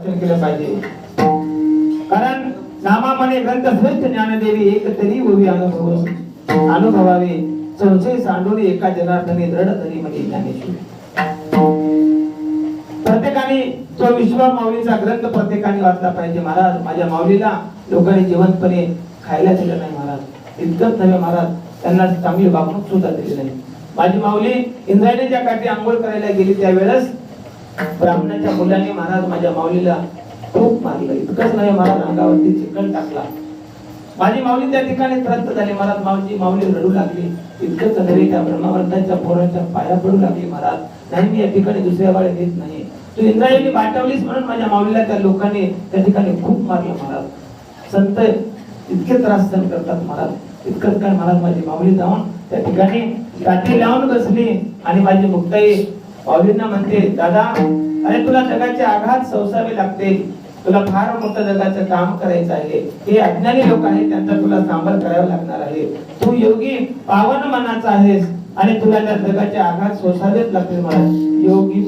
केलं पाहिजे कारण नामामने ग्रंथ श्रेष्ठ ज्ञानदेवी एक तरी उभी अनुभव अनुभवावे. संशय सांडून एका जनार्थने दृढ तरी म्हणजे ज्ञानेश्वरी. प्रत्येकाने तो विश्व माऊलीचा ग्रंथ प्रत्येकाने वाचला पाहिजे महाराज. माझ्या माऊलीला लोकांनी जिवंतपणे खायला दिलं नाही महाराज. इतकंच नव्हे महाराज. त्यांना चांगली वागणूक सुद्धा दिली नाही. माझी माऊली इंद्रायणीच्या काठी आंघोळ करायला गेली त्यावेळेस ब्राह्मणाच्या मुलाने महाराज माझ्या माऊलीला खूप मारलं. इतकंच नाही महाराज अंगावरती चिकन टाकला. माझी माऊली त्या ठिकाणी त्रस्त झाली. महाराज माझी माऊली रडू लागली. इतकंच नव्हे त्या ब्रह्मावर्तांच्या पोरांच्या पाया पडू लागली महाराज. नाही मी या ठिकाणी दुसऱ्या वाळे देत नाही. तू इंद्रायणी पाठवलीस म्हणून माझ्या माऊलीला त्या लोकांनी त्या ठिकाणी खूप मारलं महाराज. संत इतके त्रास सहन करतात महाराज. इतकंच काय महाराज माझी माऊली जाऊन त्या ठिकाणी काठी लावून बसली आणि माझी मुक्ताई अभिन्न म्हणते दादा अरे तुला जगाचे आघात सोसावे लागते. तुला फार मोठं जगाचं काम करायचं आहे. हे अज्ञानी लोक आहेत त्यांचा तुला सांभाळ करावा लागणार आहे. तू योगी पावन मनाचा आहेस आणि तुला त्या जगाचे आघात सोसावेच लागतील मला योगी